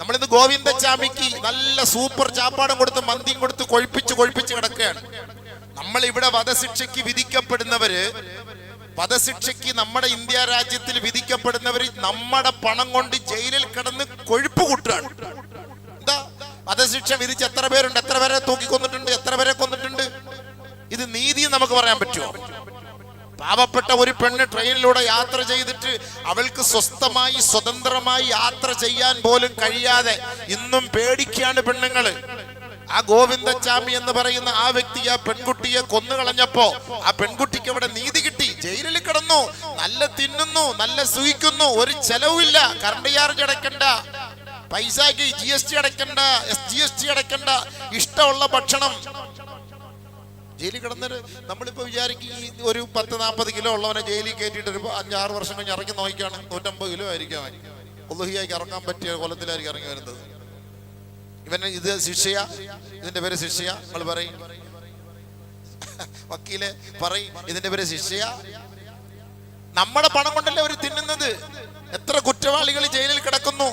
നമ്മളിന്ന് ഗോവിന്ദച്ചാമിക്ക് നല്ല സൂപ്പർ ചാപ്പാടും കൊടുത്ത് മന്തിയും കൊടുത്ത് കൊഴിപ്പിച്ച് കൊഴിപ്പിച്ച് കിടക്കുകയാണ്. നമ്മൾ ഇവിടെ വധശിക്ഷയ്ക്ക് വിധിക്കപ്പെടുന്നവര് വധശിക്ഷയ്ക്ക് നമ്മുടെ ഇന്ത്യ രാജ്യത്തിൽ വിധിക്കപ്പെടുന്നവര് നമ്മുടെ പണം കൊണ്ട് ജയിലിൽ കിടന്ന് കൊഴുപ്പ് കൂട്ടുകയാണ്. എന്താ വധശിക്ഷ വിധിച്ച് എത്ര പേരുണ്ട്? എത്ര പേരെ തൂക്കിക്കൊന്നിട്ടുണ്ട്? എത്ര പേരെ കൊന്നിട്ടുണ്ട്? ഇത് നീതി നമുക്ക് പറയാൻ പറ്റുമോ? പാവപ്പെട്ട ഒരു പെണ്ണ് ട്രെയിനിലൂടെ യാത്ര ചെയ്തിട്ട് അവൾക്ക് സ്വസ്ഥമായി സ്വതന്ത്രമായി യാത്ര ചെയ്യാൻ പോലും കഴിയാതെ ഇന്നും പേടിക്കാണ് പെണ്ണുങ്ങൾ. ആ ഗോവിന്ദച്ചാമി എന്ന് പറയുന്ന ആ വ്യക്തി ആ പെൺകുട്ടിയെ കൊന്നുകളഞ്ഞപ്പോ ആ പെൺകുട്ടിക്ക് അവിടെ നീതി കിട്ടി. ജയിലിൽ കിടന്നു. നല്ല തിന്നുന്നു നല്ല സുഖിക്കുന്നു. ഒരു ചെലവില്ല കറണ്ട് ചാർജ് അടയ്ക്കണ്ട. പൈസക്ക് ജി എസ് ടി അടയ്ക്കണ്ട എസ് ജി എസ് ടി അടയ്ക്കണ്ട. ഇഷ്ടമുള്ള ഭക്ഷണം ജയിലിൽ കിടന്നൊരു നമ്മളിപ്പോ വിചാരിക്കും ഈ ഒരു പത്ത് നാൽപ്പത് കിലോ ഉള്ളവനെ ജയിലിൽ കയറ്റിയിട്ട് ഒരു അഞ്ചാറ് വർഷം കഴിഞ്ഞ് ഇറങ്ങി നോക്കിയാണ്. നൂറ്റമ്പത് കിലോ ആയിരിക്കാം ഒന്നുഹിയാക്കി ഇറങ്ങാൻ പറ്റിയ കൊലത്തിലായിരിക്കും ഇറങ്ങി വരുന്നത്. ഇവന് ഇത് ശിക്ഷയാ. ഇതിന്റെ പേര് ശിക്ഷയാ. നമ്മൾ പറയും. വക്കീലെ പറയും ഇതിന്റെ പേര് ശിക്ഷയാ. നമ്മുടെ പണം കൊണ്ടല്ലേ അവർ തിന്നുന്നത്? എത്ര കുറ്റവാളികൾ ജയിലിൽ കിടക്കുന്നു?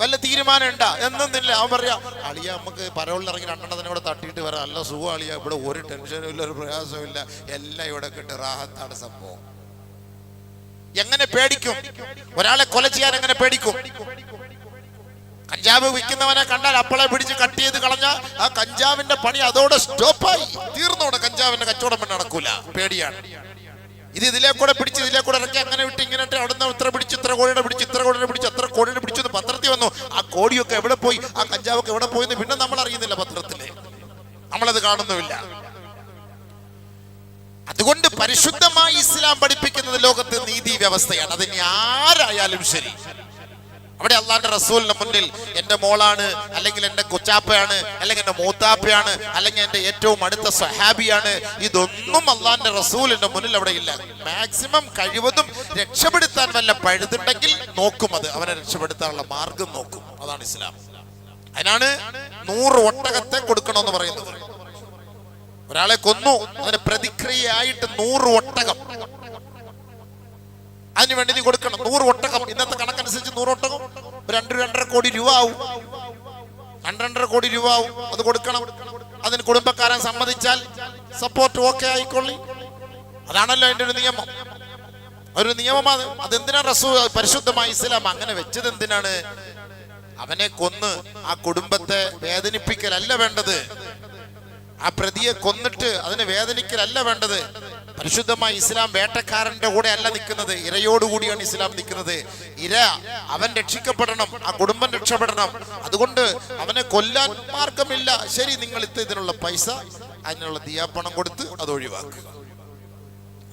വല്ല തീരുമാനം ഉണ്ടാ എന്നൊന്നില്ല അവൻ പറയാ അളിയ നമുക്ക് പരവളിലിറങ്ങി രണ്ടെണ്ണത്തിനെ ഇവിടെ തട്ടിയിട്ട് വരാം. നല്ല സുഖം അളിയ. ഇവിടെ ഒരു ടെൻഷനും ഇല്ല ഒരു പ്രയാസവും ഇല്ല എല്ലാം ഇവിടെ കിട്ടി. റാഹത്താണ് സംഭവം. എങ്ങനെ പേടിക്കും? ഒരാളെ കൊല ചെയ്യാൻ എങ്ങനെ പേടിക്കും? കഞ്ചാവ് വിൽക്കുന്നവനെ കണ്ടാൽ അപ്പളെ പിടിച്ച് കട്ട് ചെയ്ത് കളഞ്ഞ ആ കഞ്ചാവിന്റെ പണി അതോടെ സ്റ്റോപ്പായി. തീർന്നോടെ കഞ്ചാവിന്റെ കച്ചവടം പിന്നെ നടക്കൂല. പേടിയാണ്. ഇത് ഇതിലേക്കൂടെ കൂടെ പിടിച്ച് ഇതിലെ കൂടെ ഇറക്കി അങ്ങനെ വിട്ട് ഇങ്ങനെ അവിടുന്ന് ഇത്ര പിടിച്ച് ഇത്ര കോഴിയുടെ പിടിച്ച് ഇത്ര കോഴിയുടെ പിടിച്ച് എത്ര കോഴിയുടെ പത്രത്തിൽ വന്നു. ആ കോടിയൊക്കെ എവിടെ പോയി? ആ കഞ്ചാവൊക്കെ എവിടെ പോയി എന്ന് പിന്നെ നമ്മൾ അറിയുന്നില്ല പത്രത്തിൽ നമ്മളത് കാണുന്നുമില്ല. അതുകൊണ്ട് പരിശുദ്ധമായി ഇസ്ലാം പഠിപ്പിക്കുന്നത് ലോകത്ത് നീതി വ്യവസ്ഥയാണ്. അതിന് ആരായാലും ശരി. അവിടെ അള്ളാന്റെ റസൂലിന്റെ മുന്നിൽ എന്റെ മോളാണ് അല്ലെങ്കിൽ എന്റെ കൊച്ചാപ്പയാണ് അല്ലെങ്കിൽ എന്റെ മൂത്താപ്പയാണ് അല്ലെങ്കിൽ എന്റെ ഏറ്റവും അടുത്ത സഹാബിയാണ് ഇതൊന്നും അള്ളാന്റെ റസൂലിന്റെ മുന്നിൽ അവിടെ ഇല്ല. മാക്സിമം കഴിവതും രക്ഷപ്പെടുത്താൻ വല്ല പഴുതുണ്ടെങ്കിൽ നോക്കും അത്. അവനെ രക്ഷപ്പെടുത്താനുള്ള മാർഗം നോക്കും. അതാണ് ഇസ്ലാം. അതിനാണ് നൂറ് ഒട്ടകത്തെ കൊടുക്കണമെന്ന് പറയുന്നത്. ഒരാളെ കൊന്നു അതിന് പ്രതിക്രിയയായിട്ട് നൂറ് ഒട്ടകം. അതിന് വേണ്ടി നീ കൊടുക്കണം. നൂറ് ഒട്ടകം. ഇന്നത്തെ കണക്കനുസരിച്ച് നൂറ് ഒട്ടകം. രണ്ട് രണ്ടര കോടി രൂപ ആവും. രണ്ട് രണ്ടര കോടി രൂപ ആവും. അത് കൊടുക്കണം. അതിന് കുടുംബക്കാരൻ സമ്മതിച്ചാൽ സപ്പോർട്ട് ഓക്കെ ആയിക്കൊള്ളി. അതാണല്ലോ അതിന്റെ ഒരു നിയമം. ഒരു നിയമമാണ്. അതെന്തിനാ റസൂ പരിശുദ്ധമായി ഇസ്ലാം അങ്ങനെ വെച്ചത് എന്തിനാണ്? അവനെ കൊന്ന് ആ കുടുംബത്തെ വേദനിപ്പിക്കലല്ല വേണ്ടത്. ആ പ്രതിയെ കൊന്നിട്ട് അതിനെ വേദനിക്കലല്ല വേണ്ടത്. പരിശുദ്ധമായ ഇസ്ലാം വേട്ടക്കാരന്റെ കൂടെ അല്ല നിൽക്കുന്നത്. ഇരയോടുകൂടിയാണ് ഇസ്ലാം നിൽക്കുന്നത്. ഇര അവൻ രക്ഷിക്കപ്പെടണം ആ കുടുംബം രക്ഷപ്പെടണം. അതുകൊണ്ട് അവനെ കൊല്ലാൻ മാർഗമില്ല. ശരി നിങ്ങൾ ഇതിനുള്ള പൈസ അതിനുള്ള ദിയാപ്പണം കൊടുത്ത് അത് ഒഴിവാക്കുക.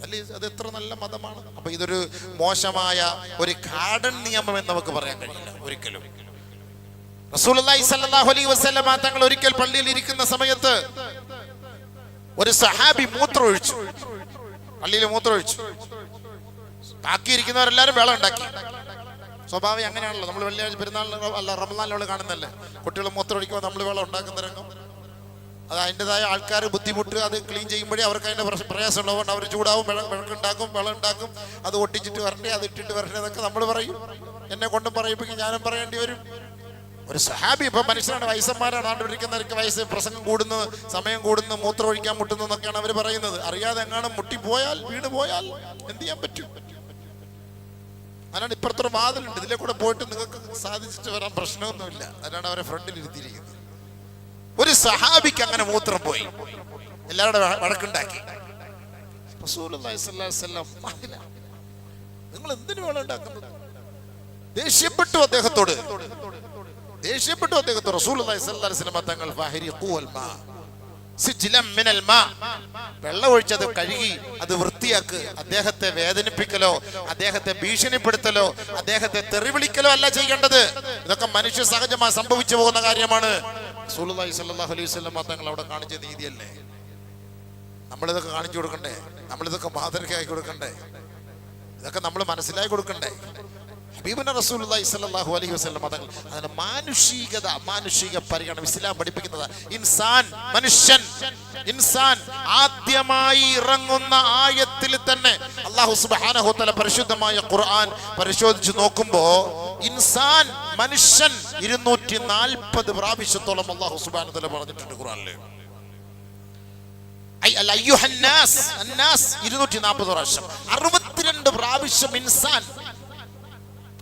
അല്ലേ അത് എത്ര നല്ല മതമാണ്. അപ്പൊ ഇതൊരു മോശമായ ഒരു കാടൻ നിയമം എന്ന് നമുക്ക് പറയാൻ കഴിയില്ല ഒരിക്കലും. തങ്ങൾ ഒരിക്കൽ പള്ളിയിൽ ഇരിക്കുന്ന സമയത്ത് ഒരു സഹാബി മൂത്രമൊഴിച്ചു. പള്ളിയിൽ മൂത്രമൊഴിച്ചു. ബാക്കിയിരിക്കുന്നവരെല്ലാരും വേളം ഉണ്ടാക്കി. സ്വഭാവം അങ്ങനെയാണല്ലോ. നമ്മൾ വെള്ളിയാഴ്ച പെരുന്നാളിന് അല്ല റമനാളിനോട് കാണുന്നല്ലേ കുട്ടികൾ മൂത്രമൊഴിക്കുമ്പോൾ നമ്മൾ വെള്ളം ഉണ്ടാക്കുന്ന രംഗം. അത് അതിന്റെതായ ആൾക്കാർ ബുദ്ധിമുട്ട് അത് ക്ലീൻ ചെയ്യുമ്പോഴേ അവർക്ക് അതിന്റെ പ്രയാസം ഉള്ളതുകൊണ്ട് അവർ ചൂടാവും വെള്ളം വിളക്കുണ്ടാക്കും വെള്ളം ഉണ്ടാക്കും. അത് ഒട്ടിച്ചിട്ട് വരണ്ടേ അത് ഇട്ടിട്ട് വരണ്ടേ എന്നൊക്കെ നമ്മൾ പറയും. എന്നെ കൊണ്ടും പറയിപ്പിക്കും ഞാനും പറയേണ്ടി വരും. ഒരു സഹാബി ഇപ്പൊ മനുഷ്യരാണ് വയസ്സന്മാരാണ് ആണ്ടുപിടിക്കുന്നവർക്ക് വയസ്സ് പ്രസംഗം കൂടുന്നു സമയം കൂടുന്നു മൂത്രം ഒഴിക്കാൻ മുട്ടുന്നു എന്നൊക്കെയാണ് അവർ പറയുന്നത്. അറിയാതെ എങ്ങാനും മുട്ടിപ്പോയാൽ വീണ് പോയാൽ എന്ത് ചെയ്യാൻ പറ്റും? അതിനാണ് ഇപ്പുറത്തൊരു വാതിലുണ്ട് ഇതിലെ കൂടെ പോയിട്ട് നിങ്ങൾക്ക് സാധിച്ചിട്ട് വരാൻ പ്രശ്നമൊന്നുമില്ല. അതിനാണ് അവരെ ഫ്രണ്ടിൽ ഇരുത്തിയിരിക്കുന്നത്. ഒരു സഹാബിക്ക് അങ്ങനെ മൂത്രം പോയി. എല്ലാവരുടെ വഴക്കുണ്ടാക്കി. നിങ്ങൾ എന്തിനു വേണം ഉണ്ടാക്കുന്നത്? ദേഷ്യപ്പെട്ടു അദ്ദേഹത്തോട്. ദേഷ്യപ്പെട്ടു അദ്ദേഹത്തെ വസല്ലം തങ്ങൾ വെള്ളമൊഴിച്ചത് കഴുകി അത് വൃത്തിയാക്ക്. അദ്ദേഹത്തെ വേദനിപ്പിക്കലോ അദ്ദേഹത്തെ ഭീഷണിപ്പെടുത്തലോ അദ്ദേഹത്തെ തെറിവിളിക്കലോ അല്ല ചെയ്യേണ്ടത്. ഇതൊക്കെ മനുഷ്യ സഹജമായി സംഭവിച്ചു പോകുന്ന കാര്യമാണ്. സ്വല്ലല്ലാഹു അലൈഹി തങ്ങൾ അവിടെ കാണിച്ച നീതിയല്ലേ നമ്മളിതൊക്കെ കാണിച്ചു കൊടുക്കണ്ടേ? നമ്മളിതൊക്കെ മാതൃകയായി കൊടുക്കണ്ടേ? ഇതൊക്കെ നമ്മൾ മനസ്സിലാക്കി കൊടുക്കണ്ടേ? ഹബീബിന് റസൂലുള്ളാഹി സ്വല്ലല്ലാഹു അലൈഹി വസല്ലം തങ്ങൾ അതിന് മാനുഷികത മാനുഷിക പരിഗണന. ഇസ്ലാം പഠിപ്പിക്കുന്നത് ഇൻസാൻ മനുഷ്യൻ. ഇൻസാൻ ആദ്യമായി ഇറങ്ങുന്ന ആയത്തിൽ തന്നെ അള്ളാഹു സുബാനഹുത്തല പരിശുദ്ധമായ ഖുർആൻ പരിശോധിച്ച് നോക്കുമ്പോ ഇൻസാൻ മനുഷ്യൻ ഇരുന്നൂറ്റി നാൽപ്പത് പ്രാവശ്യത്തോളം അള്ളാഹു സുബാനഹുത്തല പറഞ്ഞിട്ടുണ്ട് ഖുർആനിൽ. ഇരുന്നൂറ്റി നാൽപ്പത് പ്രാവശ്യം. അറുപത്തിരണ്ട് പ്രാവശ്യം ഇൻസാൻ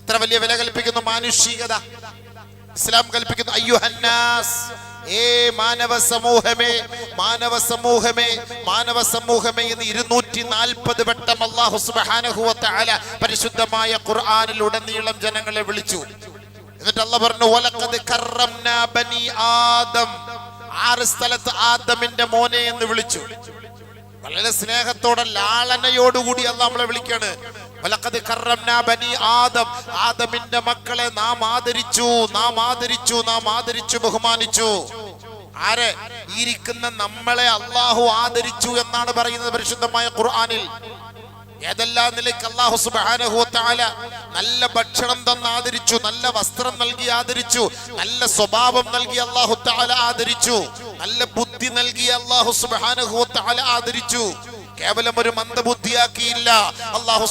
എത്ര വലിയ വില കൽപ്പിക്കുന്നു? മാനുഷികത. ഇസ്ലാം കൽപ്പിക്കുന്നു അയ്യുഹന്നാസ്. ഏ മാനവ സമൂഹമേ മാനവ സമൂഹമേ മാനവ സമൂഹമേ എന്ന് ഇരുന്നൂറ്റി നാൽപ്പത് വട്ടം അള്ളാഹു തആല പരിശുദ്ധമായ ഖുർആനിൽ ഉടനീളം ജനങ്ങളെ വിളിച്ചു. എന്നിട്ട് അല്ല പറഞ്ഞു വലഖദ് കറംനാ ബനി ആദം. ആറ് സ്ഥലത്ത് ആദമിന്റെ മോനെ എന്ന് വിളിച്ചു. വളരെ സ്നേഹത്തോടെ ലാളനയോടുകൂടി അല്ല നമ്മളെ വിളിക്കാണ്. ആദം. ആദമിന്റെ മക്കളെ നാം ആദരിച്ചു നാം ആദരിച്ചു നാം ആദരിച്ചു ബഹുമാനിച്ചു. ആരെ? ഇരിക്കുന്ന നമ്മളെ അള്ളാഹു ആദരിച്ചു എന്നാണ് പറയുന്നത് പരിശുദ്ധമായ ഖുർആനിൽ. ഏതെല്ലാം നിലയ്ക്ക് അള്ളാഹു തആല നല്ല ഭക്ഷണം തന്ന് ആദരിച്ചു നല്ല വസ്ത്രം നൽകി ആദരിച്ചു നല്ല സ്വഭാവം നൽകി അള്ളാഹു തആല ആദരിച്ചു നല്ല ബുദ്ധി നൽകി അള്ളാഹു തആല ആദരിച്ചു. കേവലം ഒരു മന്ദബുദ്ധിയാക്കിയില്ല. അള്ളാഹു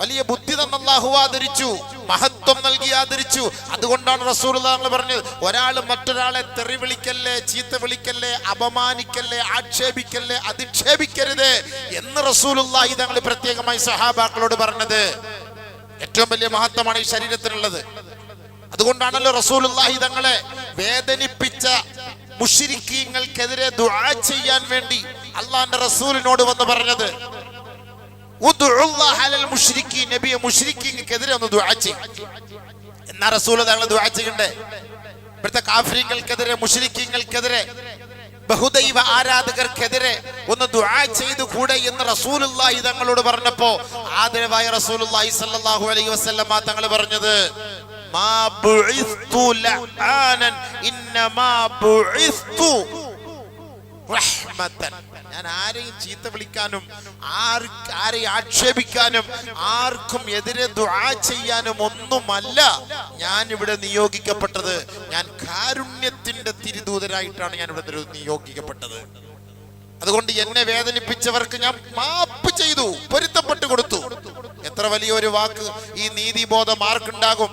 വലിയ ബുദ്ധി തന്നെ അള്ളാഹു ആദരിച്ചു മഹത്വം നൽകി ആദരിച്ചു. അതുകൊണ്ടാണ് റസൂൽ പറഞ്ഞത് ഒരാൾ മറ്റൊരാളെ തെറി വിളിക്കല്ലേ ചീത്ത വിളിക്കല്ലേ അപമാനിക്കല്ലേ ആക്ഷേപിക്കല്ലേ അധിക്ഷേപിക്കരുത് എന്ന് റസൂലുള്ളാഹി തങ്ങൾ പ്രത്യേകമായി സഹാബാക്കളോട് പറഞ്ഞത്. ഏറ്റവും വലിയ മഹത്വമാണ് ഈ ശരീരത്തിനുള്ളത്. അതുകൊണ്ടാണല്ലോ റസൂലുള്ളാഹി തങ്ങളെ വേദനിപ്പിച്ച മുഷിരിക്കീങ്ങൾക്കെതിരെ ദുആ ചെയ്യാൻ വേണ്ടി അള്ളാന്റെ റസൂലിനോട് വന്ന് പറഞ്ഞത് നബിയെ ഒന്ന് ദുആ ദുആ ബഹുദൈവ ആരാധകർക്കെതിരെ ഒന്ന് ദുആ ചെയ്തു എന്ന് റസൂലുള്ളാഹി തങ്ങളോട് പറഞ്ഞപ്പോ ആദരവായ റസൂലുള്ളാഹി അലൈഹി വസല്ലം തങ്ങൾ പറഞ്ഞത് മാ ബുഇസ്തു ബുഇസ്തു റഹ്മത്തൻ ഞാൻ ആരെയും ചീത്ത വിളിക്കാനും ആർ ആരെയും ആക്ഷേപിക്കാനും ആർക്കും എതിരെ ദുആ ചെയ്യാനും ഒന്നുമല്ല ഞാൻ ഇവിടെ നിയോഗിക്കപ്പെട്ടത്. ഞാൻ കാരുണ്യത്തിന്റെ തിരുദൂതരായിട്ടാണ് ഞാൻ ഇവിടെ നിയോഗിക്കപ്പെട്ടത്. അതുകൊണ്ട് എന്നെ വേദനിപ്പിച്ചവർക്ക് ഞാൻ മാപ്പ് ചെയ്തു പൊരുത്തപ്പെട്ട് കൊടുത്തു. എത്ര വലിയൊരു വാക്ക് ഈ നീതിബോധം ആർക്കുണ്ടാകും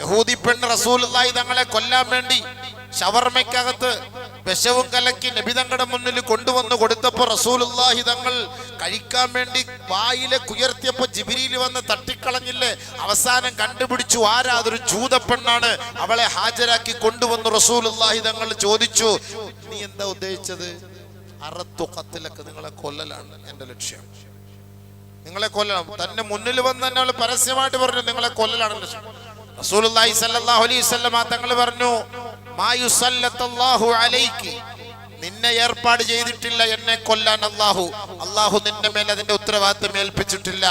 യഹൂദി പെണ്ണ് റസൂലായി തങ്ങളെ കൊല്ലാൻ വേണ്ടി ഷവർമയ്ക്കകത്ത് വിശവും കലക്കി നബി തങ്ങളുടെ മുന്നിൽ കൊണ്ടുവന്ന് കൊടുത്തപ്പോ റസൂലുല്ലാഹി തങ്ങൾ കഴിക്കാൻ വേണ്ടി വായിലെ കുയർത്തിയപ്പോ ജിബിരിയിൽ വന്ന് തട്ടിക്കളഞ്ഞില്ലേ? അവസാനം കണ്ടുപിടിച്ചു ആരാ അതൊരു ജൂതപ്പെണ്ണാണ് അവളെ ഹാജരാക്കി കൊണ്ടുവന്ന്. റസൂലുല്ലാഹി തങ്ങൾ ചോദിച്ചു നീ എന്താ ഉദ്ദേശിച്ചത്? അറത്തു കത്തിലൊക്കെ നിങ്ങളെ കൊല്ലലാണ് എന്റെ ലക്ഷ്യം. നിങ്ങളെ കൊല്ലണം. തന്നെ മുന്നിൽ വന്ന് തന്നെ അവൾ പരസ്യമായിട്ട് പറഞ്ഞു നിങ്ങളെ കൊല്ലലാണ് ലക്ഷ്യം. റസൂലുള്ളാഹി സ്വല്ലല്ലാഹു അലൈഹി വസല്ലമ തങ്ങൾ പറഞ്ഞു മായുസല്ലത്തല്ലാഹു അലൈക്ക്. നിന്നെ ഏർപ്പാട് ചെയ്തിട്ടില്ല എന്നെ കൊല്ലാൻ അള്ളാഹു അള്ളാഹു നിന്റെ മേൽ അതിന്റെ ഉത്തരവാദിത്തം ഏൽപ്പിച്ചിട്ടില്ല.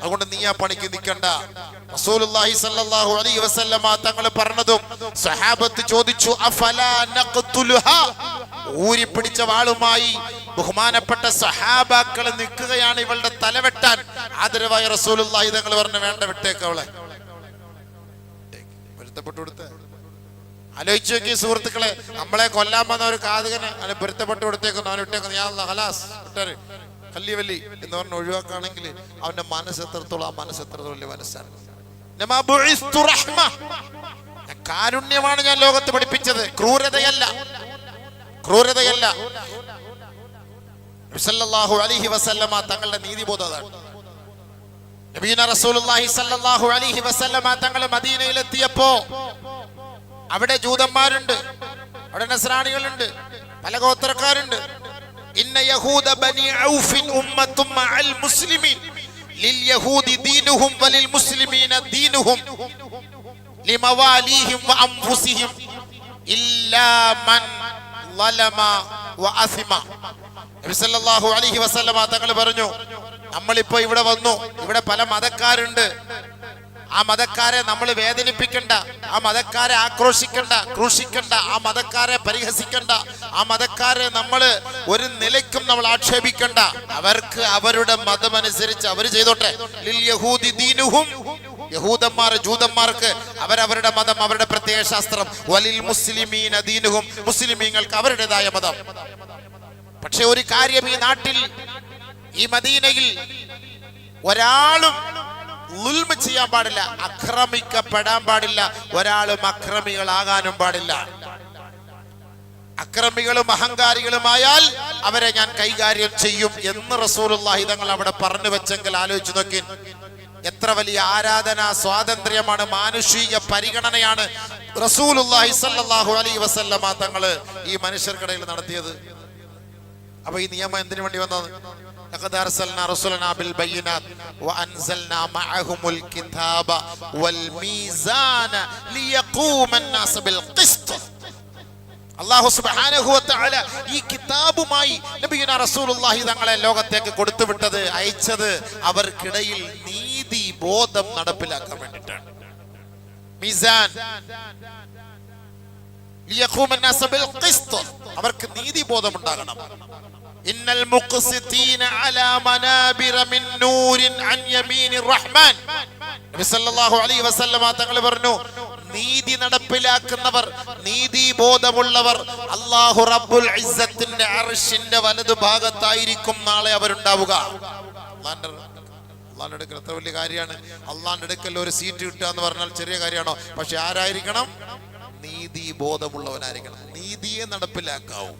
അതുകൊണ്ട് നീ ആ പണിക്ക് നിൽക്കണ്ട. റസൂലുള്ളാഹി സ്വല്ലല്ലാഹു അലൈഹി വസല്ലമ തങ്ങൾ പറഞ്ഞതും സഹാബത്ത് ചോദിച്ചു അഫലാ നഖ്തുലുഹാ? ഊരി പിടിച്ച വാളുമായി ബഹുമാനപ്പെട്ട സഹാബാക്കൾ നിൽക്കുകയാണ് ഇവളുടെ തലവെട്ടാൻ. ആദരവായ റസൂലുള്ളാഹി തങ്ങൾ പറഞ്ഞു വേണ്ട വിട്ടേക്ക് അവളെ. പൊരുത്തപ്പെട്ടു കൊടുത്ത്. ആലോചിച്ചു നോക്കി സുഹൃത്തുക്കളെ നമ്മളെ കൊല്ലാൻ വന്ന ഒരു കാതുകന് അവനെ പൊരുത്തപ്പെട്ടു കൊടുത്തേക്കുന്നു. അവൻ ഇട്ടേക്കുന്നു. ഞാൻ ഹലാസ് വിട്ടാര്. കല്ലി വല്ലി എന്ന് പറഞ്ഞ് ഒഴിവാക്കുകയാണെങ്കിൽ അവന്റെ മനസ്സ് എത്രത്തോളം ആ മനസ്സ് എത്രത്തോളം വലിയ മനസ്സാണ്. കാരുണ്യമാണ് ഞാൻ ലോകത്ത് പഠിപ്പിച്ചത്. ക്രൂരതയല്ല. ക്രൂരതയല്ല. അലൈഹി വസല്ലമ തങ്ങളുടെ നീതിബോധം നബീന സല്ലല്ലാഹു അലൈഹി വസല്ലമ മദീനയിലെത്തിയപ്പോ അവിടെ ജൂതന്മാരുണ്ട് അവിടെ നസ്രാണികളുണ്ട് പല ഗോത്രക്കാരുണ്ട്. ഇന്ന യഹൂദ ബനി മുസ്ലിമീൻ. ലിൽ യഹൂദി ദീനുഹും മുസ്ലിമീന ദീനുഹും ഇല്ലാ മൻ ളലമ നബി സല്ലല്ലാഹു അലൈഹി വസല്ലമ തങ്ങൾ പറഞ്ഞു നമ്മളിപ്പോ ഇവിടെ വന്നു. ഇവിടെ പല മതക്കാരുണ്ട്. ആ മതക്കാരെ നമ്മൾ വേദനിപ്പിക്കണ്ട. ആ മതക്കാരെ ആക്രോശിക്കണ്ട ക്രൂശിക്കണ്ട ആ മതക്കാരെ പരിഹസിക്കണ്ട ആ മതക്കാരെ നമ്മൾ ഒരു നിലയ്ക്കും നമ്മൾ ആക്ഷേപിക്കണ്ട. അവർക്ക് അവരുടെ മതമനുസരിച്ച് അവർ ചെയ്തോട്ടെ. യഹൂദി യഹൂദന്മാർ ജൂതന്മാർക്ക് അവരവരുടെ മതം അവരുടെ പ്രത്യേക ശാസ്ത്രം വലിൽ മുസ്ലിമീൻ ദീനുഹും മുസ്ലിമീങ്ങൾക്ക് അവരുടേതായ മതം. പക്ഷെ ഒരു കാര്യം ഈ നാട്ടിൽ ഈ മദീനയിൽ ഒരാളും ഉൽമ ചെയ്യാൻ പാടില്ല അക്രമിക്കപ്പെടാൻ പാടില്ല ഒരാളും അക്രമികളാകാനും പാടില്ല. അക്രമികളും അഹങ്കാരികളുമായാൽ അവരെ ഞാൻ കൈകാര്യം ചെയ്യും എന്ന് റസൂലുള്ളാഹി തങ്ങൾ അവിടെ പറഞ്ഞു വെച്ചെങ്കിൽ ആലോചിച്ചു നോക്കി. എത്ര വലിയ ആരാധനാ സ്വാതന്ത്ര്യമാണ് മാനുഷിക പരിഗണനയാണ് റസൂലുള്ളാഹി സ്വല്ലല്ലാഹു അലൈഹി വസല്ലമ തങ്ങൾ ഈ മനുഷ്യർക്കിടയിൽ നടത്തിയത്. അപ്പൊ ഈ നിയമം എന്തിനു വേണ്ടി വന്നത്? لقد أرسلنا رسلنا بالبينات وأنزلنا معهم الكتاب والميزان ليقوم الناس بالقسط അള്ളാഹു സുബ്ഹാനഹു വതആല ഈ കിതാബുമായി നബിയുന റസൂലുള്ളാഹി തങ്ങളെ ലോകത്തേക്ക് കൊടുത്തുവിട്ടത് അയച്ചത് അവർക്കിടയിൽ നീതി ബോധം നടപ്പിലാക്കാൻ വേണ്ടിയിട്ടാണ് മീസാൻ ലിയഖൂമ الناس بالقسط അവർക്ക് നീതി ബോധം ഉണ്ടാകണം ഇന്നൽ മുഖ്സിതീന അലാ മനാബിറ മിൻ നൂരിൻ അൻ യമീനിർ റഹ്മാൻ നബി സല്ലല്ലാഹു അലൈഹി വസല്ലമ തങ്ങൾ പറഞ്ഞു നീതി നടപ്പിലാക്കുന്നവർ നീതി ബോധമുള്ളവർ അല്ലാഹു റബ്ബുൽ ഇസ്സത്തിന്റെ അർശിന്റെ വലതു ഭാഗത്തായിരിക്കും നാളെ അവരുണ്ടാവുക. അള്ളാന്റെ അടുക്കൽ എത്ര വലിയ കാര്യമാണ്. അള്ളാന്റെ അടുക്കൽ ഒരു സീറ്റ് കിട്ടുക എന്ന് പറഞ്ഞാൽ ചെറിയ കാര്യമാണോ? പക്ഷെ ആരായിരിക്കണം? നീതി ബോധമുള്ളവനായിരിക്കണം. നീതിയെ നടപ്പിലാക്കാവൂ.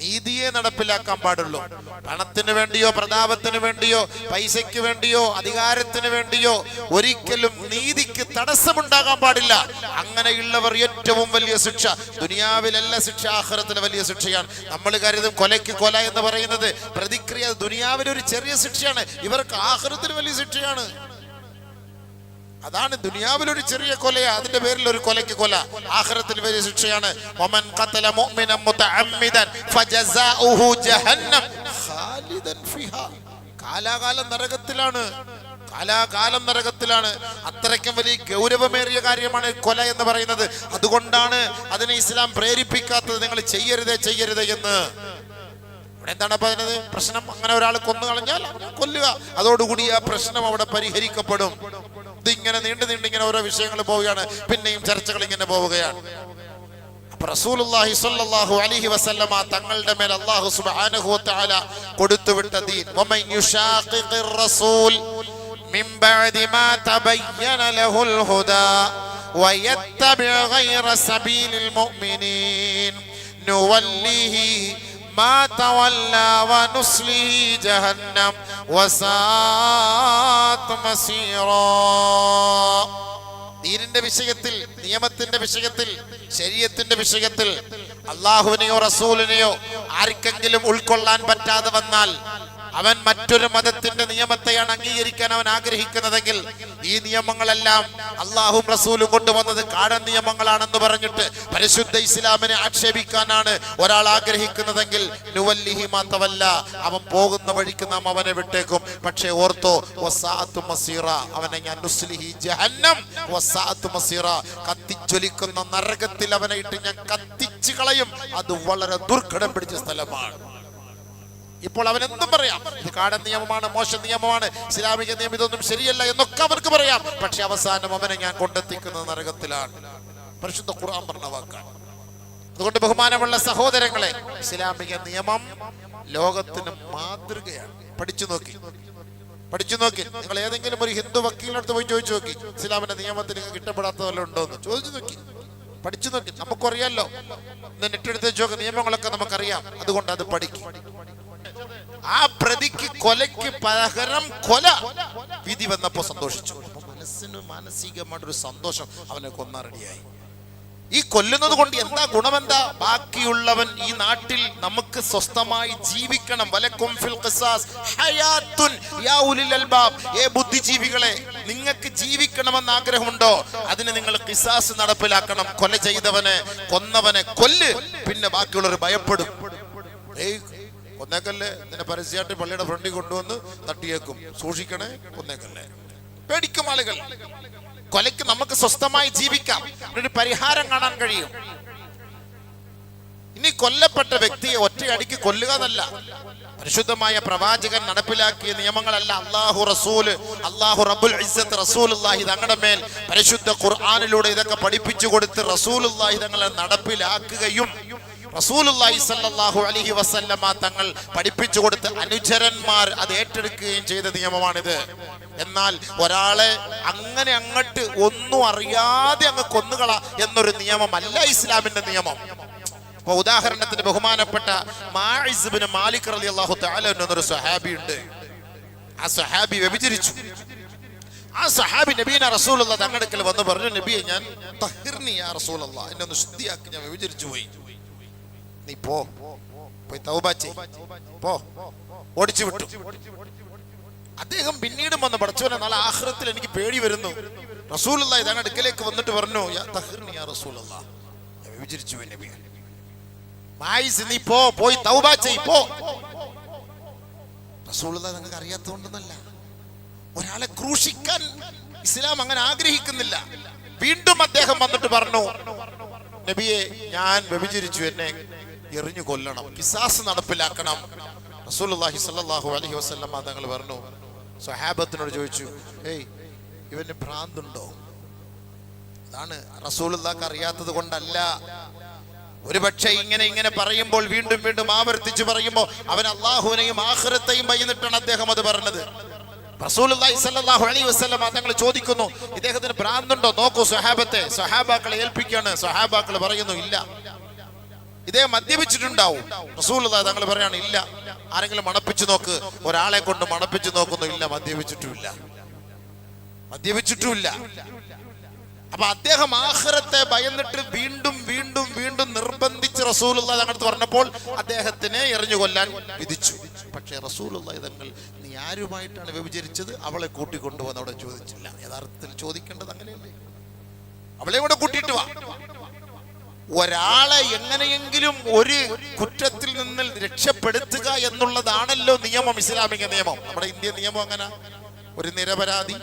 നീതിയെ നടപ്പിലാക്കാൻ പാടുള്ളൂ. പണത്തിന് വേണ്ടിയോ പ്രതാപത്തിന് വേണ്ടിയോ പൈസയ്ക്ക് വേണ്ടിയോ അധികാരത്തിന് വേണ്ടിയോ ഒരിക്കലും നീതിക്ക് തടസ്സമുണ്ടാകാൻ പാടില്ല. അങ്ങനെയുള്ളവർ ഏറ്റവും വലിയ ശിക്ഷ. ദുനിയാവിലല്ല ശിക്ഷ ആഹ്റത്തിന് വലിയ ശിക്ഷയാണ്. നമ്മൾ കരുതും കൊലയ്ക്ക് കൊല എന്ന് പറയുന്നത് പ്രതിക്രിയ. ദുനിയാവിൽ ഒരു ചെറിയ ശിക്ഷയാണ്. ഇവർക്ക് ആഹ്റത്തിന് വലിയ ശിക്ഷയാണ്. അതാണ് ദുനിയാവിൽ ഒരു ചെറിയ കൊലയാ അതിന്റെ പേരിൽ ഒരു കൊലയ്ക്ക് കൊല. ആഖിറത്തിൽ വലിയ ശിക്ഷയാണ്. ഒമൻ ഖതല മുഅ്മിനൻ ജഹന്നം. ഖാലിദൻ ഫിഹാ. കാലാകാലം നരകത്തിലാണ്. കാലാകാലം നരകത്തിലാണ്. അത്രയ്ക്കും വലിയ ഗൗരവമേറിയ കാര്യമാണ് കൊല എന്ന് പറയുന്നത്. അതുകൊണ്ടാണ് അതിനെ ഇസ്ലാം പ്രേരിപ്പിക്കാത്തത്. നിങ്ങൾ ചെയ്യരുതേ ചെയ്യരുതേ എന്ന്. ഇവിടെ എന്താണ് പറയുന്നത് പ്രശ്നം അങ്ങനെ ഒരാൾ കൊന്നു കളഞ്ഞാൽ കൊല്ലുക. അതോടുകൂടി ആ പ്രശ്നം അവിടെ പരിഹരിക്കപ്പെടും. ഇങ്ങനെ നീണ്ടു നീണ്ടു ഇങ്ങനെ ഓരോ വിഷയങ്ങൾ പോവുകയാണ്. പിന്നെയും ചർച്ചകൾ ഇങ്ങനെ പോവുകയാണ്. റസൂലുള്ളാഹി അലൈഹി വസല്ലമ തങ്ങളുടെ മേൽ അല്ലാഹു സുബ്ഹാനഹു വതആല കൊടുത്തുവിട്ട ദീൻ. റസൂൽ മിൻ ബഅദി മാ തബയ്യന ലഹുൽ ഹുദാ മുഅ്മിനീൻ. നുവല്ലിഹി ما تولى ونصله جهنم وساءت مصيرا ദീനിന്റെ വിഷയത്തിൽ നിയമത്തിന്റെ വിഷയത്തിൽ ശരീരത്തിന്റെ വിഷയത്തിൽ അള്ളാഹുവിനെയോ റസൂലിനെയോ ആർക്കെങ്കിലും ഉൾക്കൊള്ളാൻ പറ്റാതെ വന്നാൽ അവൻ മറ്റൊരു മതത്തിന്റെ നിയമത്തെയാണ് അംഗീകരിക്കാൻ അവൻ ആഗ്രഹിക്കുന്നതെങ്കിൽ ഈ നിയമങ്ങളെല്ലാം അള്ളാഹും റസൂലും കൊണ്ടുവന്നത് കാടൻ നിയമങ്ങളാണെന്ന് പറഞ്ഞിട്ട് പരിശുദ്ധ ഇസ്ലാമിനെ ആക്ഷേപിക്കാനാണ് ഒരാൾ ആഗ്രഹിക്കുന്നതെങ്കിൽ നുവല്ലിഹി മാത്രമല്ല അവൻ പോകുന്ന വഴിക്ക് നാം അവനെ വിട്ടേക്കും. പക്ഷേ ഓർത്തോ മസീറ അവനെ ഞാൻ ജഹന്നം മസീറ കത്തിച്ചൊലിക്കുന്ന നരകത്തിൽ അവനെ ഇട്ട് ഞാൻ കത്തിച്ചു കളയും. അത് വളരെ ദുർഘടം പിടിച്ച സ്ഥലമാണ്. ഇപ്പോൾ അവൻ എന്തും പറയാം. ഇത് കാടൻ നിയമമാണ് മോശ നിയമമാണ് ഇസ്ലാമിക നിയമം ഇതൊന്നും ശരിയല്ല എന്നൊക്കെ അവർക്ക് പറയാം. പക്ഷെ അവസാനം അവനെ ഞാൻ കൊണ്ടെത്തിക്കുന്നത് നരകത്തിലാണ്. പരിശുദ്ധ ഖുർആൻ പറഞ്ഞ വാക്കാണ്. അതുകൊണ്ട് ബഹുമാനമുള്ള സഹോദരങ്ങളെ ഇസ്ലാമിക നിയമം ലോകത്തിന് മാതൃകയാണ്. പഠിച്ചു നോക്കി. പഠിച്ചു നോക്കി. നിങ്ങൾ ഏതെങ്കിലും ഒരു ഹിന്ദു വക്കീലിനടുത്ത് പോയി ചോദിച്ചു നോക്കി. ഇസ്ലാമിന്റെ നിയമത്തിൽ നിങ്ങൾക്ക് ഇഷ്ടപ്പെടാത്ത ഉണ്ടോ എന്ന് ചോദിച്ചു നോക്കി. പഠിച്ചു നോക്കി. നമുക്കറിയാലോ. ഇന്ന് നെറ്റെടുത്ത് ചോക്ക് നിയമങ്ങളൊക്കെ നമുക്കറിയാം. അതുകൊണ്ട് അത് പഠിക്കും. ആ പ്രതിക്ക് കൊലയ്ക്ക് പകരം കൊല. വിധി വന്നപ്പോ സന്തോഷിച്ചു. മനസ്സിന് മാനസികമായിട്ടൊരു സന്തോഷം അവനെ കൊന്നാ റെഡിയായി. ഈ കൊല്ലുന്നത് കൊണ്ട് എന്താ ഗുണമെന്താ? ബാക്കിയുള്ളവൻ ഈ നാട്ടിൽ നമുക്ക് സ്വസ്ഥമായി ജീവിക്കണം. വലക്കും ഫിൽ ഖിസാസ് ഹയാത്തുൻ ഏ ബുദ്ധിജീവികളെ നിങ്ങൾക്ക് ജീവിക്കണമെന്ന് ആഗ്രഹമുണ്ടോ? അതിന് നിങ്ങൾ ഖിസാസ് നടപ്പിലാക്കണം. കൊല ചെയ്തവനെ കൊന്നവനെ കൊല്ല്. പിന്നെ ബാക്കിയുള്ളവർ ഭയപ്പെടും. കൊന്നേക്കല്ലേ. നിന്നെ പരസ്യമായിട്ട് പള്ളിയുടെ ഫ്രണ്ടിൽ കൊണ്ടുവന്ന് തട്ടിയേക്കും. സൂക്ഷിക്കണേ ഒന്നേക്കല്ലേ പേടിക്കും ആളുകൾ. കൊലയ്ക്ക് നമുക്ക് സ്വസ്ഥമായി ജീവിക്കാം. ഒരു പരിഹാരം കാണാൻ കഴിയും. ഇനി കൊല്ലപ്പെട്ട വ്യക്തിയെ ഒറ്റയടിക്ക് കൊല്ലുക എന്നല്ല. പരിശുദ്ധമായ പ്രവാചകൻ നടപ്പിലാക്കിയ നിയമങ്ങളല്ല. അള്ളാഹു റസൂൽ അള്ളാഹു റബുൽ റസൂൽ റസൂലുള്ളാഹി തങ്ങളുടെ മേൽ പരിശുദ്ധ ഖുർആാനിലൂടെ ഇതൊക്കെ പഠിപ്പിച്ചു കൊടുത്ത് റസൂലുള്ളാഹി തങ്ങളെ നടപ്പിലാക്കുകയും റസൂലുള്ളാഹി സല്ലല്ലാഹു അലൈഹി വസല്ലമ തങ്ങൾ പഠിപ്പിച്ചു കൊടുത്ത് അനുചരന്മാർ അത് ഏറ്റെടുക്കുകയും ചെയ്ത നിയമമാണിത്. എന്നാൽ ഒരാളെ അങ്ങനെ അങ്ങോട്ട് ഒന്നും അറിയാതെ അങ്ങ് കൊന്നുകള എന്നൊരു നിയമമല്ല ഇസ്ലാമിന്റെ നിയമം. അപ്പൊ ഉദാഹരണത്തിന് ബഹുമാനപ്പെട്ട മാഇസ്ബിന് മാലിക് റലി അള്ളാഹു എന്നൊരു സ്വഹാബി ഉണ്ട്. ആ സഹാബി വ്യഭിചരിച്ചു. ആ സഹാബി നബീന റസൂലുള്ള തങ്ങടുക്കൽ വന്ന് പറഞ്ഞു നബിയെ ഞാൻ തഹിർനി യാ റസൂലുള്ള എന്നെ ഒന്ന് ശുദ്ധിയാക്കി. ഞാൻ വ്യഭിചരിച്ചു പോയി. നീ പോ. പോയി തൗബ പോ. ഓടിച്ചു വിട്ടു. അദ്ദേഹം പിന്നീടും വന്ന് പഠിച്ചവനെ നല്ല ആഹ്റത്തിൽ എനിക്ക് പേടി വരുന്നു. റസൂൽ ഇതാണ് അടുക്കലേക്ക് വന്നിട്ട് പറഞ്ഞു റസൂലല്ല മായിസ് നീ പോ പോയി തൗബ പോ. റസൂലുള്ള നിങ്ങൾക്ക് അറിയാത്തതുകൊണ്ടെന്നല്ല. ഒരാളെ ക്രൂശിക്കാൻ ഇസ്ലാം അങ്ങനെ ആഗ്രഹിക്കുന്നില്ല. വീണ്ടും അദ്ദേഹം വന്നിട്ട് പറഞ്ഞു നബിയെ ഞാൻ വ്യഭിചരിച്ചു എന്നെ എറിഞ്ഞു കൊല്ലണം കിസാസ് നടപ്പിലാക്കണം. റസൂലുള്ളാഹി സ്വല്ലല്ലാഹു അലൈഹി വസല്ലം തങ്ങൾ പറഞ്ഞു സ്വഹാബത്തിനോട് ചോദിച്ചു ഏയ് ഇവന് ഭ്രാന്തുണ്ടോ? അതാണ് റസൂലുള്ളാഹ്ക്ക് അറിയാത്തത് കൊണ്ടല്ല. ഒരുപക്ഷെ ഇങ്ങനെ ഇങ്ങനെ പറയുമ്പോൾ വീണ്ടും വീണ്ടും ആവർത്തിച്ച് പറയുമ്പോൾ അവൻ അള്ളാഹുവിനെയും ആഹ്റത്തെയും ഭയന്നിട്ടാണ് അദ്ദേഹം അത് പറഞ്ഞത്. തങ്ങൾ ചോദിക്കുന്നു ഇദ്ദേഹത്തിന് ഭ്രാന്തുണ്ടോ? നോക്കൂ സ്വഹാബത്തെ സ്വഹാബാക്കളെ ഏൽപ്പിക്കാണ് സ്വഹാബാക്കൾ പറയുന്നു ഇല്ല. ഇദ്ദേഹം മദ്യപിച്ചിട്ടുണ്ടാവും. റസൂലുള്ളാഹി തങ്ങൾ പറയാണ് ഇല്ല. ആരെങ്കിലും മണപ്പിച്ചു നോക്ക്. ഒരാളെ കൊണ്ട് മണപ്പിച്ചു നോക്കുന്നു. ഇല്ല മദ്യപിച്ചിട്ടുമില്ല. മദ്യപിച്ചിട്ടുമില്ല. അപ്പൊ അദ്ദേഹം ആഹ്റത്തെ ഭയന്നിട്ട് വീണ്ടും വീണ്ടും വീണ്ടും നിർബന്ധിച്ച് റസൂലുള്ള തങ്ങളടുത്ത് പറഞ്ഞപ്പോൾ അദ്ദേഹത്തിനെ എറിഞ്ഞു കൊല്ലാൻ വിധിച്ചു. പക്ഷേ റസൂലുള്ള തങ്ങൾ നീ ആരുമായിട്ടാണ് വ്യഭിചരിച്ചത്? അവളെ കൂട്ടിക്കൊണ്ടുവന്ന് അവിടെ ചോദിച്ചില്ല. യഥാർത്ഥത്തിൽ ചോദിക്കേണ്ടത് അങ്ങനെയല്ലേ? അവളെ കൂടെ കൂട്ടിയിട്ട് വാ. ഒരാളെ എങ്ങനെയെങ്കിലും ഒരു കുറ്റത്തിൽ നിന്ന് രക്ഷപ്പെടുത്തുക എന്നുള്ളതാണല്ലോ നിയമം ഇസ്ലാമിക നിയമം. നമ്മുടെ ഇന്ത്യൻ നിയമം അങ്ങനെ. ഒരു നിരപരാധി.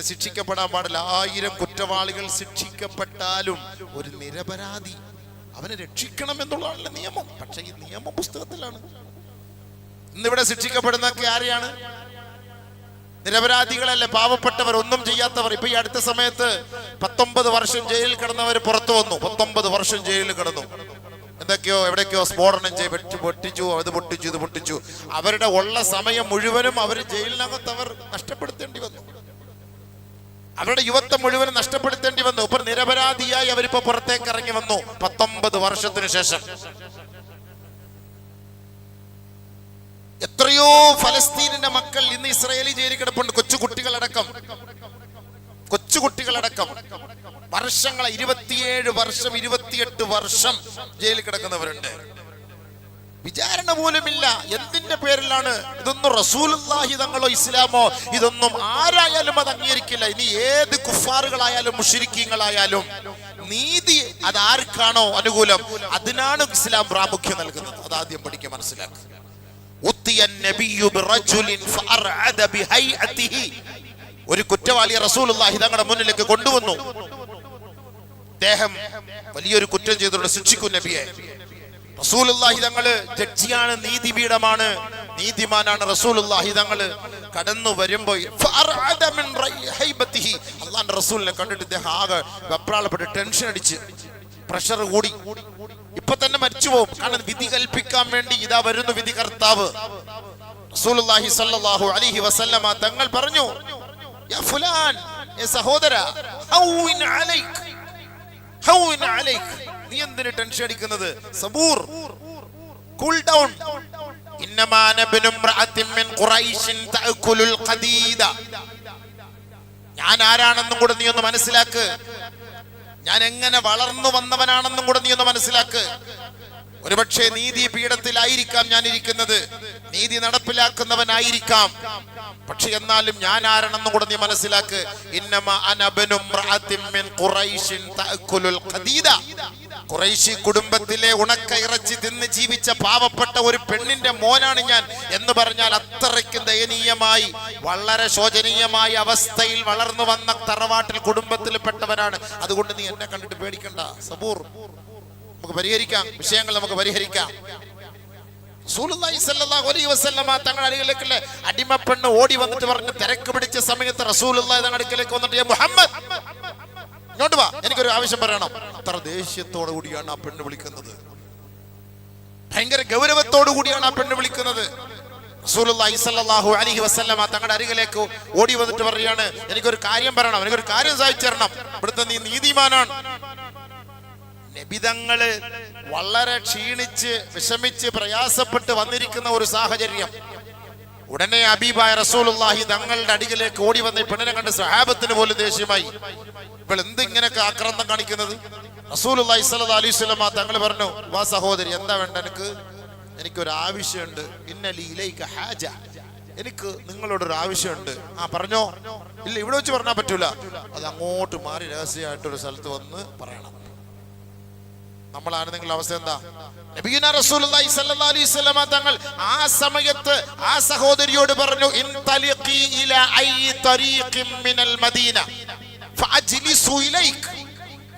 ശിക്ഷിക്കപ്പെടാൻ പാടില്ല. ആയിരം കുറ്റവാളികൾ ശിക്ഷിക്കപ്പെട്ടാലും ഒരു നിരപരാധി അവനെ രക്ഷിക്കണം എന്നുള്ളതാണല്ലോ നിയമം. പക്ഷേ ഈ നിയമ പുസ്തകത്തിലാണ്. ഇന്നിവിടെ ശിക്ഷിക്കപ്പെടുന്നൊക്കെ ആരെയാണ്? നിരപരാധികളല്ലേ? പാവപ്പെട്ടവർ ഒന്നും ചെയ്യാത്തവർ. ഇപ്പൊ ഈ അടുത്ത സമയത്ത് പത്തൊമ്പത് വർഷം ജയിലിൽ കിടന്നവർ പുറത്തു വന്നു. പത്തൊമ്പത് വർഷം ജയിലിൽ കിടന്നു. എന്തൊക്കെയോ എവിടേക്കോ സ്ഫോടനം ചെയ്ത് വെട്ടി പൊട്ടിച്ചു അത് പൊട്ടിച്ചു ഇത് പൊട്ടിച്ചു. അവരുടെ ഉള്ള സമയം മുഴുവനും അവർ ജയിലിനകത്ത് അവർ നഷ്ടപ്പെടുത്തേണ്ടി വന്നു. അവരുടെ യുവത്വം മുഴുവനും നഷ്ടപ്പെടുത്തേണ്ടി വന്നു. ഇപ്പൊ നിരപരാധിയായി അവരിപ്പോ പുറത്തേക്ക് ഇറങ്ങി വന്നു. പത്തൊമ്പത് വർഷത്തിനു ശേഷം. എത്രയോ ഫലസ്തീനിന്റെ മക്കൾ ഇന്ന് ഇസ്രയേലി ജയിലിൽ കിടപ്പുണ്ട്. കൊച്ചു കുട്ടികളടക്കം കൊച്ചു ഇരുപത്തിയേഴ് വർഷം ഇരുപത്തിയെട്ട് വർഷം ജയിലിൽ കിടക്കുന്നവരുണ്ട്. വിചാരണ പോലുമില്ല. എന്തിന്റെ പേരിലാണ്? ഇതൊന്നും റസൂലുള്ളാഹി തങ്ങളോ ഇസ്ലാമോ ഇതൊന്നും ആരായാലും അത് അംഗീകരിക്കില്ല. ഇനി ഏത് കുഫാറുകളായാലും മുഷിരിക്കീങ്ങളായാലും നീതി അത് ആർക്കാണോ അനുകൂലം? അതിനാണ് ഇസ്ലാം പ്രാമുഖ്യം നൽകുന്നത്. അതാദ്യം ആദ്യം പഠിക്കാൻ മനസ്സിലാക്കുക. ഒരു കുറ്റവാളിയെ റസൂലുള്ളാഹി തങ്ങളുടെ മുന്നിലേക്ക് കൊണ്ടുവന്നു. അദ്ദേഹം വലിയൊരു കുറ്റം ചെയ്തുകൊണ്ട് ശിക്ഷിക്കും നബിയെ. റസൂലുള്ളാഹി തങ്ങൾ ജഡ്ജിയാണ് നീതിപീഠമാണ്. നീതിമാനാണ് റസൂലുള്ളാഹി തങ്ങൾ. കടന്നു വരുമ്പോ അള്ളാന്റെ റസൂലിനെ കണ്ടിട്ട് ഇദ്ദേഹം ആകെ വെപ്രാളപ്പെട്ട് ടെൻഷൻ അടിച്ച് പ്രഷർ കൂടി. ഇപ്പൊ തന്നെ മരിച്ചു പോകും കാരണം വിധി കൽപ്പിക്കാൻ വേണ്ടി ഇതാ വരുന്നു വിധി കർത്താവ്. റസൂലുള്ളാഹി അലൈഹി വസല്ലമ തങ്ങൾ പറഞ്ഞു ഫുലാൻ ഏ സഹോദര അലൈക് അലൈക്. നീ ടെൻഷൻ അടിക്കുന്നത്? സബൂർ കൂൾ ഡൗൺ ഇന്നമാ മിൻ ഖദീദ. ഞാൻ ആരാണെന്നും കൂടെ നീ ഒന്ന് മനസ്സിലാക്ക്. ഞാൻ എങ്ങനെ വളർന്നു വന്നവനാണെന്നും കൂടെ നീ ഒന്ന് മനസ്സിലാക്ക്. ഒരുപക്ഷെ നീതി പീഠത്തിലായിരിക്കാം ഞാൻ ഇരിക്കുന്നത് നീതി നടപ്പിലാക്കുന്നവനായിരിക്കാം. പക്ഷെ എന്നാലും ഞാൻ ആരാണെന്നും കൂടെ നീ മനസ്സിലാക്ക്. ഇന്നമ അനബനു ഖുറൈശി കുടുംബത്തിലെ ഉണക്ക ഇറച്ചി തിന്ന് ജീവിച്ച പാവപ്പെട്ട ഒരു പെണ്ണിന്റെ മോനാണ് ഞാൻ എന്ന് പറഞ്ഞാൽ അത്രയ്ക്ക് ദയനീയമായി വളരെ ശോചനീയമായ അവസ്ഥയിൽ വളർന്നു വന്ന തറവാട്ടിൽ കുടുംബത്തിൽ പെട്ടവനാണ്. അതുകൊണ്ട് നീ എന്നെ കണ്ടിട്ട് പേടിക്കണ്ട. സബൂർ നമുക്ക് പരിഹരിക്കാം. വിഷയങ്ങൾ നമുക്ക് പരിഹരിക്കാം. തങ്ങളുടെ അരികിലേക്കുള്ള അടിമപ്പെണ്ണ് ഓടി വന്നിട്ട് പറഞ്ഞ് തിരക്ക് പിടിച്ച സമയത്ത് റസൂൽ തങ്ങളുടെ അടുക്കലേക്ക് വന്നിട്ട് "യാ മുഹമ്മദ് ഇങ്ങോട്ട് വാ എനിക്കൊരു ആവശ്യം പറയണം. അത്ര ദേഷ്യത്തോടു കൂടിയാണ് ആ പെണ്ണ് വിളിക്കുന്നത്. ഭയങ്കര ഗൗരവത്തോടു കൂടിയാണ് ആ പെണ്ണ് വിളിക്കുന്നത്. തങ്ങളുടെ അരികിലേക്ക് ഓടി വന്നിട്ട് പറയാണ് എനിക്കൊരു കാര്യം പറയണം എനിക്കൊരു കാര്യം സാധിച്ചു തരണം. ഇവിടുത്തെ നീ നീതിമാനാണ്. നബിതങ്ങൾ വളരെ ക്ഷീണിച്ച് വിഷമിച്ച് പ്രയാസപ്പെട്ട് വന്നിരിക്കുന്ന ഒരു സാഹചര്യം. ഉടനെ അബീബായ റസൂലുള്ളാഹി തങ്ങളുടെ അടികിലേക്ക് ഓടി വന്ന പെണ്ണിനെ കണ്ട് സഹാബത്തിന് പോലും ദേഷ്യമായി. ഇവൾ എന്തിങ്ങനെയൊക്കെ ആക്രമണം കാണിക്കുന്നത്? റസൂലുള്ളാഹി സ്വല്ലല്ലാഹു അലൈഹി തങ്ങൾ പറഞ്ഞു വാ സഹോദരി എന്താ വേണ്ട എനിക്ക് എനിക്കൊരു ആവശ്യമുണ്ട് ഹാജ. എനിക്ക് നിങ്ങളോടൊരു ആവശ്യമുണ്ട്. ആ പറഞ്ഞോ? ഇല്ല ഇവിടെ വെച്ച് പറഞ്ഞാൽ പറ്റൂല. അത് അങ്ങോട്ട് മാറി രഹസ്യമായിട്ടൊരു സ്ഥലത്ത് വന്ന് പറയണം. നമ്മളാണ് നിങ്ങളുടെ അവസ്ഥ എന്താ? നബിയുന റസൂലുള്ളാഹി സ്വല്ലല്ലാഹു അലൈഹി വസല്ലമ തങ്ങൾ ആ സമയത്ത് ആ സഹോദരിയോട് പറഞ്ഞു ഇൻതലിഖി ഇല ഐ തരീഖിൻ മിനൽ മദീന ഫഅജ്ലിസു ഇലൈക്.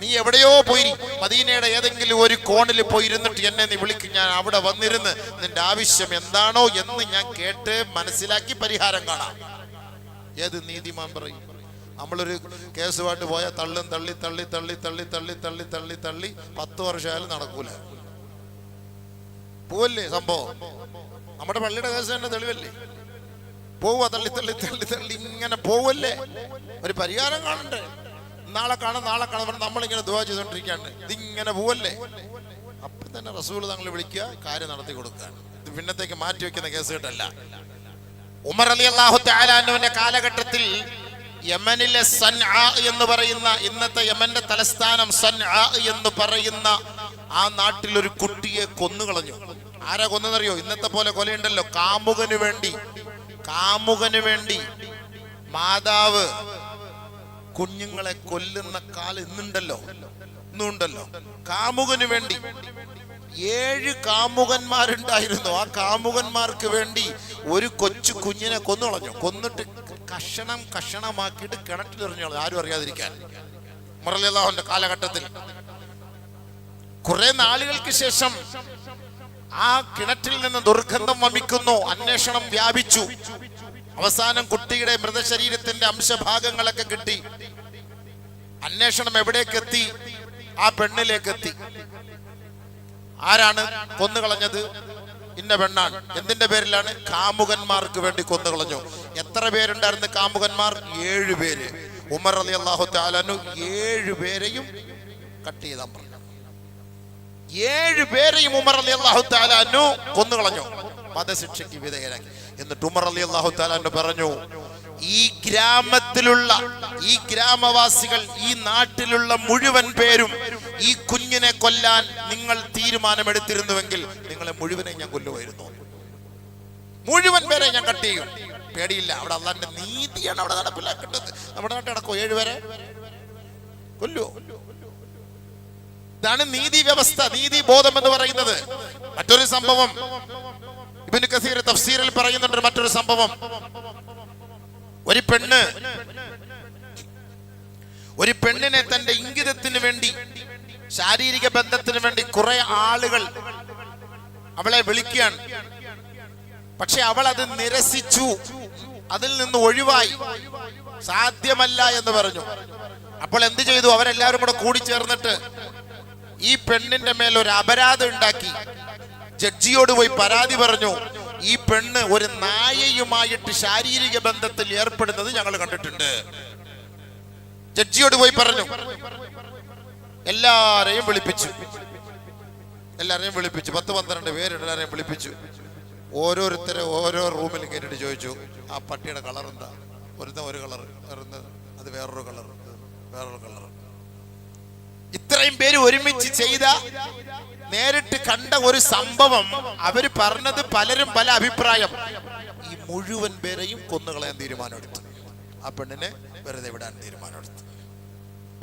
നീ എവിടെയോ പോയി. മദീനയുടെ ഏതെങ്കിലും ഒരു കോണിൽ പോയിരുന്നിട്ട് എന്നെ നീ വിളിക്കും. ഞാൻ അവിടെ വന്നിരുന്ന് നിന്റെ ആവശ്യം എന്താണോ എന്ന് ഞാൻ കേട്ട് മനസ്സിലാക്കി പരിഹാരം കാണാം. ഏത് നീതിമാൻ പറയും? നമ്മളൊരു കേസുമായിട്ട് പോയാൽ തള്ളും തള്ളി തള്ളി തള്ളി തള്ളി തള്ളി തള്ളി തള്ളി തള്ളി പത്ത് വർഷമായാലും നടക്കൂല. പോവല്ലേ സംഭവം? നമ്മുടെ പള്ളിയുടെ കേസ് തന്നെ തെളിവല്ലേ? പോവുക തള്ളി തള്ളി തള്ളി തള്ളി ഇങ്ങനെ പോവല്ലേ? ഒരു പരിഹാരം കാണണ്ടേ? നാളെ കാണാം നാളെ കാണാൻ നമ്മളിങ്ങനെ ദുവാ ചെയ്തോണ്ടിരിക്കാണ്ട് ഇതിങ്ങനെ പോവല്ലേ? അപ്പം തന്നെ റസൂൽ തങ്ങൾ വിളിക്കുക കാര്യം നടത്തി കൊടുക്കുക. ഇത് പിന്നത്തേക്ക് മാറ്റി വെക്കുന്ന കേസ് കേട്ടല്ല. ഉമർ അലി അള്ളാഹു താലാനുവിന്റെ കാലഘട്ടത്തിൽ യമനിലെ സൻ ആ എന്ന് പറയുന്ന ഇന്നത്തെ യമന്റെ തലസ്ഥാനം സൻ ആ എന്ന് പറയുന്ന ആ നാട്ടിൽ ഒരു കുട്ടിയെ കൊന്നുകളഞ്ഞു. ആരാ കൊന്നറിയോ ഇന്നത്തെ പോലെ കൊലയുണ്ടല്ലോ. കാമുകന് വേണ്ടി. കാമുകന് വേണ്ടി. മാതാവ് കുഞ്ഞുങ്ങളെ കൊല്ലുന്ന കാലം ഇന്നുണ്ടല്ലോ. ഇന്നുണ്ടല്ലോ. കാമുകന് വേണ്ടി. ഏഴ് കാമുകന്മാരുണ്ടായിരുന്നു. ആ കാമുകന്മാർക്ക് വേണ്ടി ഒരു കൊച്ചു കുഞ്ഞിനെ കൊന്നുളഞ്ഞു കൊന്നിട്ട് കഷണം കഷണമാക്കിയിട്ട് കിണറ്റിലെറിഞ്ഞു ആരും അറിയാതിരിക്കാൻ. മുറലാഹുന്റെ കാലഘട്ടത്തിൽ. കുറെ നാളുകൾക്ക് ശേഷം ആ കിണറ്റിൽ നിന്ന് ദുർഗന്ധം വമിക്കുന്നു. അന്വേഷണം വ്യാപിച്ചു. അവസാനം കുട്ടിയുടെ മൃതശരീരത്തിന്റെ അംശഭാഗങ്ങളൊക്കെ കിട്ടി. അന്വേഷണം എവിടേക്കെത്തി? ആ പെണ്ണിലേക്ക് എത്തി ആരാണ് കൊന്നുകളഞ്ഞത്? ഇന്ന പെണ്ണാണ്. എന്തിന്റെ പേരിലാണ്? കാമുകന്മാർക്ക് വേണ്ടി കൊന്നുകളഞ്ഞു. എത്ര പേരുണ്ടായിരുന്നു കാമുകന്മാർ? ഏഴു പേര്. ഉമർ അലി അള്ളാഹു താലാനു ഏഴു പേരെയും കട്ട് ചെയ്താൽ പറഞ്ഞു. ഏഴു പേരെയും ഉമർ അലി അള്ളാഹു താലാനു കൊന്നുകളഞ്ഞു. വധശിക്ഷയ്ക്ക് വിധേയരാക്കി. എന്നിട്ട് ഉമർ അലി അള്ളാഹു താലാനു പറഞ്ഞു ഈ ഗ്രാമത്തിലുള്ള ഈ ഗ്രാമവാസികൾ ഈ നാട്ടിലുള്ള മുഴുവൻ പേരും ഈ കുഞ്ഞിനെ കൊല്ലാൻ നിങ്ങൾ തീരുമാനമെടുത്തിരുന്നുവെങ്കിൽ നിങ്ങളെ മുഴുവനെ ഞാൻ കൊല്ലുമായിരുന്നു. മുഴുവൻ പേരെ ഞാൻ കട്ട് ചെയ്യും. പേടിയില്ല. അവിടെ അള്ളാന്റെ നീതിയാണ് അവിടെ നടപ്പിലാക്കേണ്ടത്. നമ്മുടെ നാട്ടിൽ നടക്കോ ഏഴുപേരെ കൊല്ലോ ഇതാണ് നീതി വ്യവസ്ഥ നീതി ബോധം എന്ന് പറയുന്നത്. മറ്റൊരു സംഭവം. ഇബിന് കസീർ തഫ്സീറിൽ പറയുന്നുണ്ട് മറ്റൊരു സംഭവം. ഒരു പെണ്ണ് ഒരു പെണ്ണിനെ തന്റെ ഇംഗിതത്തിന് വേണ്ടി ശാരീരിക ബന്ധത്തിന് വേണ്ടി കുറെ ആളുകൾ അവളെ വിളിക്കുകയാണ്. പക്ഷെ അവൾ അത് നിരസിച്ചു. അതിൽ നിന്ന് ഒഴിവായി. സാധ്യമല്ല എന്ന് പറഞ്ഞു. അപ്പോൾ എന്ത് ചെയ്തു? അവരെല്ലാവരും കൂടെ ചേർന്നിട്ട് ഈ പെണ്ണിന്റെ മേൽ ഒരു അപരാധം ഉണ്ടാക്കി. ജഡ്ജിയോട് പോയി പരാതി പറഞ്ഞു. ഈ പെണ്ണ് ഒരു നായയുമായിട്ട് ശാരീരിക ബന്ധത്തിൽ ഏർപ്പെടുന്നത് ഞങ്ങൾ കണ്ടിട്ടുണ്ട്. ജഡ്ജിയോട് പോയി പറഞ്ഞു. എല്ലാരെയും വിളിപ്പിച്ചു. എല്ലാരെയും വിളിപ്പിച്ചു. പത്ത് പന്ത്രണ്ട് പേര് എല്ലാരെയും വിളിപ്പിച്ചു. ഓരോരുത്തരെ ഓരോ റൂമിൽ കയറ്റിട്ട് ചോദിച്ചു ആ പട്ടിയുടെ കളർ എന്താ? ഒരുത്ത ഒരു കളർ അത് വേറൊരു കളർ വേറൊരു കളർ ഇത്രയും പേര് ഒരുമിച്ച് ചെയ്ത നേരിട്ട് കണ്ട ഒരു സംഭവം അവർ പറഞ്ഞത് പലരും പല അഭിപ്രായം. ഈ മുഴുവൻ പേരെയും കൊന്നുകളയാൻ തീരുമാനമെടുത്തു. ആ പെണ്ണിനെ വെറുതെ വിടാൻ തീരുമാനമെടുത്തു.